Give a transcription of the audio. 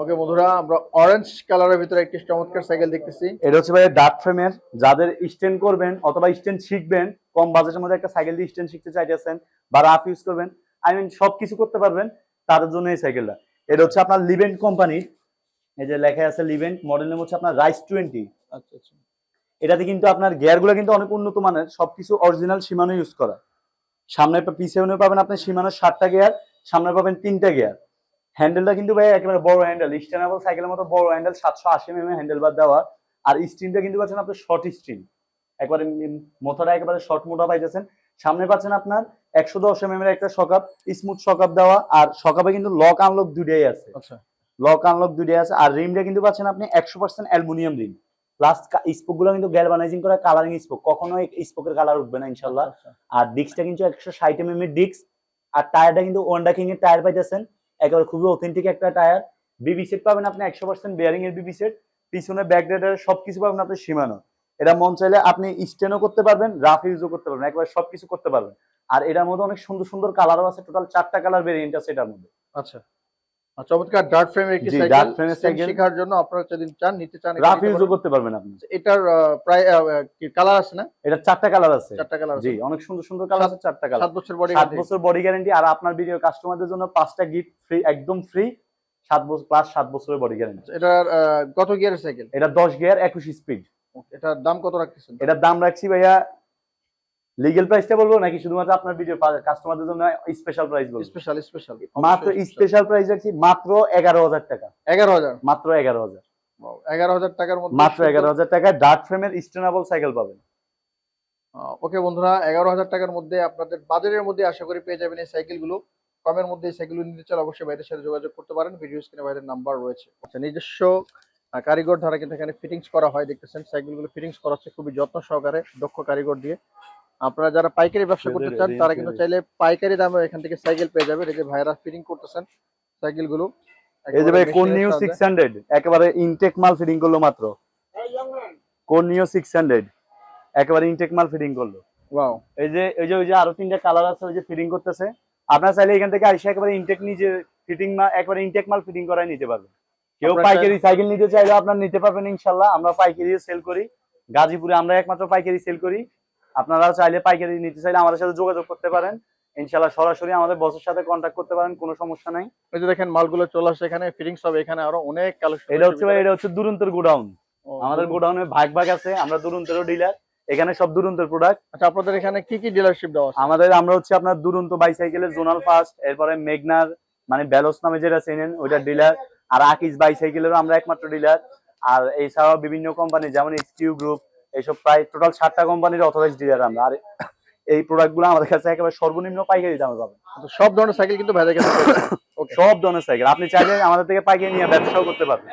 ওকে বন্ধুরা আমরা অরেঞ্জ কালারের ভিতরে একটি চমৎকার সাইকেল দেখতেছি। এটা হচ্ছে ভাই ডার্ক ফ্রেমের যাদের স্ট্যান্ড করবেন অথবা স্ট্যান্ড শিখবেন কম বাজেটের মধ্যে একটা সাইকেল দিয়ে স্ট্যান্ড শিখতে চাইতেছেন বা রাফ ইউজ করবেন আই মিন সব কিছু করতে পারবেন তাদের জন্য এই সাইকেলটা এটা হচ্ছে আপনার লিভেন্ট কোম্পানির এই যে লেখা আছে লিভেন্ট মডেল নেম হচ্ছে আপনার রাইস টোয়েন্টি আচ্ছা আচ্ছা। এটাতে কিন্তু আপনার গিয়ারগুলো কিন্তু অনেক উন্নত মানের সবকিছু অরিজিনাল সীমানো ইউজ করা। সামনে পিছিয়ে পাবেন আপনি সীমানোর সাতটা গিয়ার সামনে পাবেন তিনটা গিয়ার হ্যান্ডেলটা কিন্তু ভাই একেবারে বড় হ্যান্ডেল স্ট্যান্ডেবল সাইকেলের মতো বড় হ্যান্ডেল সাতশো আশি এম হ্যান্ডেল বার দেওয়া। আর স্ক্রিনটা কিন্তু পাচ্ছেন আপনার শর্ট স্ক্রিন একবারে মোথাটা একেবারে শর্ট মোটা পাইতেছেন। সামনে পাচ্ছেন আপনার একশো দশ এম এর একটা সকাপ স্মুথ সকাপ দেওয়া। আর সকাপে কিন্তু লক আনলক দুটাই আছে। আচ্ছা। লক আনলক দুটাই আছে। আর রিমটা কিন্তু পাচ্ছেন আপনি একশো পার্সেন্ট অ্যালুমিনিয়াম রিম প্লাস স্পোকগুলো কিন্তু গ্যালভানাইজিং করা কালারিং স্পোক কখনো স্পোকের কালার উঠবে না ইনশাল্লাহ আচ্ছা। আর ডিস্কটা কিন্তু একশো ষাট এম এর ডিস্ক আর টায়ারটা কিন্তু ওয়ান্ডা কিং এর টায়ার পাইতেছেন। একেবারে খুবই অথেন্টিক একটা টায়ার বিবি সেট পাবেন আপনি একশো পার্সেন্ট বেয়ারিং এর বিবি সেট পিছনে ব্যাক ডেটার সবকিছু পাবেন আপনি সীমানো। এটা মন চাইলে আপনি স্টেনও করতে পারবেন রাফ ইউজও করতে পারবেন, একবার সবকিছু করতে পারবেন। আর এটার মধ্যে অনেক সুন্দর সুন্দর কালারও আছে টোটাল চারটা কালার ভেরিয়েন্ট আছে এটার মধ্যে। আচ্ছা। চমৎকার ডার্ট ফ্রেমের একটি সাইকেল ফ্রেমের সাইকেল। শেখার জন্য আপনারা যদি চান নিতে চান রাফ পারেন। করতে পারবেন আপনি। এটার প্রায় কি কালার আছে না? এটা চারটা কালার আছে। চারটা কালার জি অনেক সুন্দর সুন্দর কালার আছে চারটা কালার সাত বছর বডি সাত বছর বডি গ্যারান্টি আর আপনার ভিডিও কাস্টমারদের জন্য পাঁচটা গিফট ফ্রি একদম ফ্রি সাত বছর প্লাস সাত বছরের বডি গ্যারান্টি এটার আহ, কত গিয়ারের সাইকেল এটা দশ গিয়ার একুশ স্পিড এটার দাম কত রাখতেছেন? এটার দাম রাখছি ভাইয়া লিগেল প্রাইসটা বলব নাকি শুধুমাত্র আপনার ভিডিও কাস্টমারদের জন্য স্পেশাল প্রাইস বলব? স্পেশাল স্পেশাল মাত্র স্পেশাল প্রাইস রাখছি মাত্র এগারো হাজার টাকা। এগারো হাজার? মাত্র এগারো হাজার। এগারো হাজার টাকার মধ্যে মাত্র এগারো হাজার টাকায় ডার্ট ফ্রেমের স্টেনেবল সাইকেল পাবেন। ওকে বন্ধুরা এগারো হাজার টাকার মধ্যে আপনাদের বাজারের মধ্যে আশা করি পেয়ে যাবেন এই সাইকেলগুলো কমের মধ্যে এই সাইকেলগুলো নিতে চান অবশ্যই ভাইদের সাথে যোগাযোগ করতে পারেন। ভিডিও স্ক্রিনে ভাইদের নাম্বার রয়েছে। আচ্ছা নিজস্ব কারিগর দ্বারা কিন্তু এখানে ফিটিংস করা হয় দেখতেছেন সাইকেলগুলো ফিটিংস করা হচ্ছে খুবই যত্ন সহকারে দক্ষ কারিগর দিয়ে। আপনারা যারা পাইকারি ব্যবসা করতে চান তারা কিন্তু চাইলে পাইকারি দামে এখান থেকে সাইকেল পেয়ে যাবেন। এই যে ভাইরা ফিটিং করতেছেন সাইকেলগুলো এই যে ভাই কোন নিউ সাহায্যে। সিক্স হান্ড্রেড একেবারে ইনটেক মাল ফিটিং করল মাত্র। কোন নিউ সিক্স হান্ড্রেড একেবারে ইনটেক মাল ফিটিং করল। Wow, এই যে ওই যে ওই যে আরও তিনটা কালার আছে ওই যে ফিটিং করতেছে। আপনার চাইলে এখান থেকে আইসা একেবারে ইনটেক নিজে ফিটিং মাল একবারে ইনটেক মাল ফিটিং করাই নিতে পারবেন কেউ পাইকারি সাইকেল নিতে চাইলে আপনার নিতে পারবেন ইনশাআল্লাহ আমরা পাইকারি সেল করি। গাজীপুরে আমরা একমাত্র পাইকারি সেল করি। আপনারা চাইলে পাইকারি নিতে চাইলে আমাদের সাথে যোগাযোগ করতে পারেন। ইনশাল্লাহ সরাসরি আমাদের বসের সাথে কন্ট্যাক্ট করতে পারেন কোনো সমস্যা নাই। এই যে দেখেন মালগুলো চলে আসছে এখানে ফিটিংস হবে এখানে আরও অনেক কালেকশন এটা হচ্ছে ভাই, এটা হচ্ছে দুরন্তর গোডাউন। আমাদের গোডাউনে ভাগ ভাগ আছে আমরা দুরন্তেরও ডিলার এখানে সব দুরন্তের প্রোডাক্ট আচ্ছা আপনাদের এখানে কি কি ডিলারশিপ দেওয়া আছে? আমাদের আমরা হচ্ছে আপনার দুরন্ত বাইসাইকেলের জোনাল ফার্স্ট এরপরে মেঘনার মানে ব্যালস নামে যেটা চেনেন ওইটা ডিলার আর আকিস বাইসাইকেলেরও আমরা একমাত্র ডিলার আর এছাড়াও বিভিন্ন কোম্পানি যেমন এক্সকিউ গ্রুপ এইসব প্রায় টোটাল সাতটা কোম্পানির অথরাইজ ডিলার আমরা। আর এই প্রোডাক্টগুলো আমাদের কাছে একেবারে সর্বনিম্ন পাইকারি দামে পাবেন। সব ধরনের সাইকেল কিন্তু ভাইদের কাছে। সব ধরনের সাইকেল আপনি চাইলে আমাদের থেকে পাইকারি নিয়ে ব্যবসাও করতে পারবেন।